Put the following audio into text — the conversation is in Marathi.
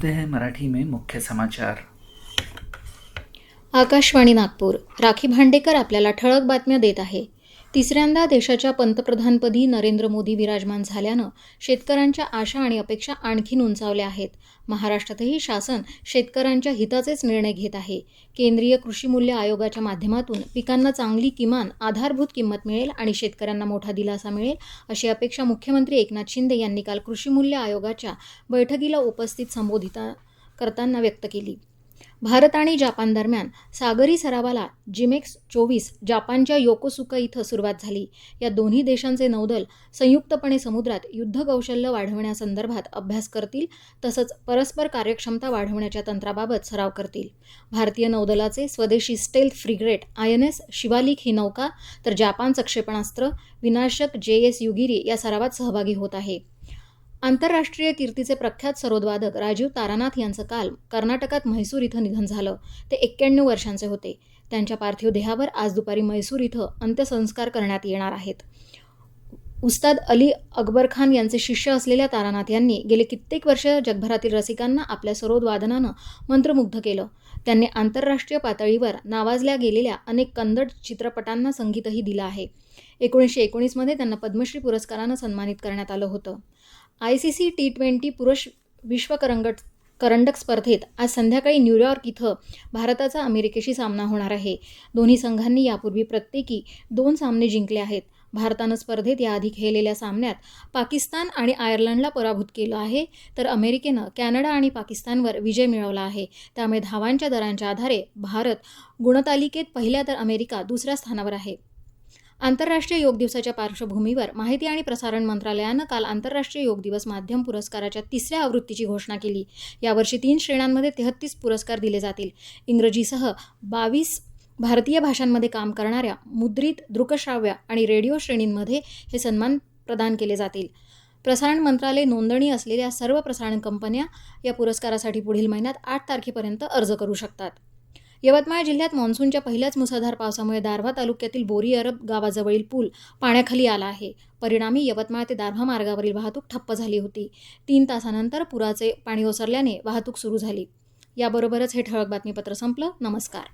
सुनते हैं मराठी में मुख्य समाचार। आकाशवाणी नागपूर राखी भांडेकर आपल्याला ठळक बातम्या देत आहे. तिसऱ्यांदा देशाच्या पंतप्रधानपदी नरेंद्र मोदी विराजमान झाल्यानं शेतकऱ्यांच्या आशा आणि अपेक्षा आणखीन उंचावल्या आहेत. महाराष्ट्रातही शासन शेतकऱ्यांच्या हिताचेच निर्णय घेत आहे. केंद्रीय कृषी मूल्य आयोगाच्या माध्यमातून पिकांना चांगली किमान आधारभूत किंमत मिळेल आणि शेतकऱ्यांना मोठा दिलासा मिळेल अशी अपेक्षा मुख्यमंत्री एकनाथ शिंदे यांनी काल कृषी मूल्य आयोगाच्या बैठकीला उपस्थित संबोधिता करताना व्यक्त केली. भारत आणि जपान दरम्यान सागरी सरावाला जिमेक्स चोवीस जापानच्या योकोसुका इथं सुरुवात झाली. या दोन्ही देशांचे नौदल संयुक्तपणे समुद्रात युद्ध कौशल्य वाढवण्यासंदर्भात अभ्यास करतील तसंच परस्पर कार्यक्षमता वाढवण्याच्या तंत्राबाबत सराव करतील. भारतीय नौदलाचे स्वदेशी stealth frigate I N S Shivalik ही नौका तर जपानचं क्षेपणास्त्र विनाशक जे एस युगिरी या सरावात सहभागी होत आहे. आंतरराष्ट्रीय कीर्तीचे प्रख्यात सरोदवादक राजीव तारानाथ यांचं काल कर्नाटकात म्हैसूर इथं निधन झालं. ते एक्क्याण्णव वर्षांचे होते. त्यांच्या पार्थिव देहावर आज दुपारी म्हैसूर इथं अंत्यसंस्कार करण्यात येणार आहेत. उस्ताद अली अकबर खान यांचे शिष्य असलेल्या तारानाथ यांनी गेले कित्येक वर्ष जगभरातील रसिकांना आपल्या सरोदवादनानं मंत्रमुग्ध केलं. त्यांनी आंतरराष्ट्रीय पातळीवर नावाजल्या गेलेल्या अनेक कन्नड चित्रपटांना संगीतही दिलं आहे. एकोणीसशे एकोणीसमध्ये त्यांना पद्मश्री पुरस्कारानं सन्मानित करण्यात आलं होतं. I C C T twenty पुरुष विश्व करंगट करंडक स्पर्धेत आज संध्याकाळी न्यूयॉर्क इथं भारताचा अमेरिकेशी सामना होणार आहे. दोन्ही संघांनी यापूर्वी प्रत्येकी दोन सामने जिंकले आहेत. भारतानं स्पर्धेत याआधी खेळलेल्या सामन्यात पाकिस्तान आणि आयर्लंडला पराभूत केलं आहे तर अमेरिकेनं कॅनडा आणि पाकिस्तानवर विजय मिळवला आहे. त्यामुळे धावांच्या दरांच्या आधारे भारत गुणतालिकेत पहिल्या तर अमेरिका दुसऱ्या स्थानावर आहे. आंतरराष्ट्रीय योग दिवसाच्या पार्श्वभूमीवर माहिती आणि प्रसारण मंत्रालयानं काल आंतरराष्ट्रीय योग दिवस माध्यम पुरस्काराच्या तिसऱ्या आवृत्तीची घोषणा केली. यावर्षी तीन श्रेण्यांमध्ये तेहत्तीस पुरस्कार दिले जातील. इंग्रजीसह बावीस भारतीय भाषांमध्ये काम करणाऱ्या मुद्रित दृकश्राव्य आणि रेडिओ श्रेणींमध्ये हे सन्मान प्रदान केले जातील. प्रसारण मंत्रालय नोंदणी असलेल्या सर्व प्रसारण कंपन्या या पुरस्कारासाठी पुढील महिन्यात आठ तारखेपर्यंत अर्ज करू शकतात. यवतमाळ जिल्ह्यात मान्सूनच्या पहिल्याच मुसळधार पावसामुळे दारव्हा तालुक्यातील बोरी अरब गावाजवळील पूल पाण्याखाली आला आहे. परिणामी यवतमाळ ते दारव्हा मार्गावरील वाहतूक ठप्प झाली होती. तीन तासानंतर पुराचे पाणी ओसरल्याने वाहतूक सुरू झाली. याबरोबरच हे ठळक बातमीपत्र संपलं. नमस्कार.